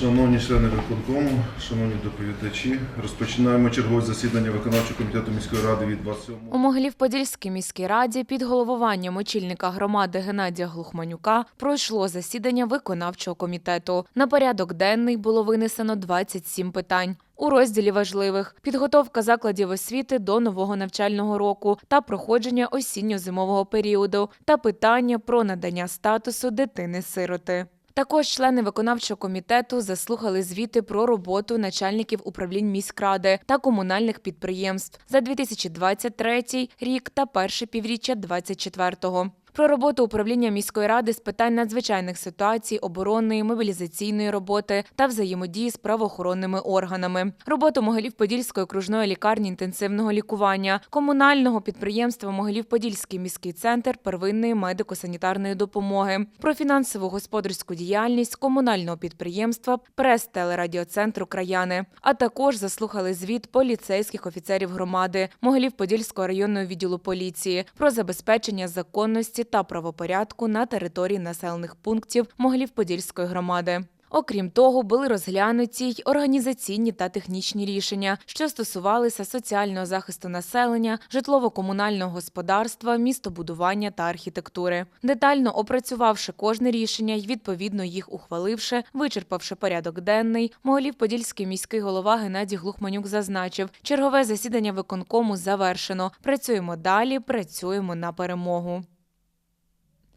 Шановні члени виконкому, шановні доповідачі, розпочинаємо чергове засідання виконавчого комітету міської ради від 27 У Могилів-Подільській міській раді під головуванням очільника громади Геннадія Глухманюка пройшло засідання виконавчого комітету. На порядок денний було винесено 27 питань. У розділі важливих підготовка закладів освіти до нового навчального року та проходження осінньо-зимового періоду та питання про надання статусу дитини-сироти. Також члени виконавчого комітету заслухали звіти про роботу начальників управлінь міськради та комунальних підприємств за 2023 рік та перше півріччя 2024 про роботу управління міської ради з питань надзвичайних ситуацій, оборонної, мобілізаційної роботи та взаємодії з правоохоронними органами, роботу Могилів-Подільської окружної лікарні інтенсивного лікування, комунального підприємства Могилів-Подільський міський центр первинної медико-санітарної допомоги, про фінансову господарську діяльність комунального підприємства прес-телерадіоцентру Краяни, а також заслухали звіт поліцейських офіцерів громади Могилів-Подільського районного відділу поліції про забезпечення законності та правопорядку на території населених пунктів Могилів-Подільської громади. Окрім того, були розглянуті й організаційні та технічні рішення, що стосувалися соціального захисту населення, житлово-комунального господарства, містобудування та архітектури. Детально опрацювавши кожне рішення й відповідно їх ухваливши, вичерпавши порядок денний, Могилів-Подільський міський голова Геннадій Глухманюк зазначив, чергове засідання виконкому завершено. Працюємо далі, працюємо на перемогу.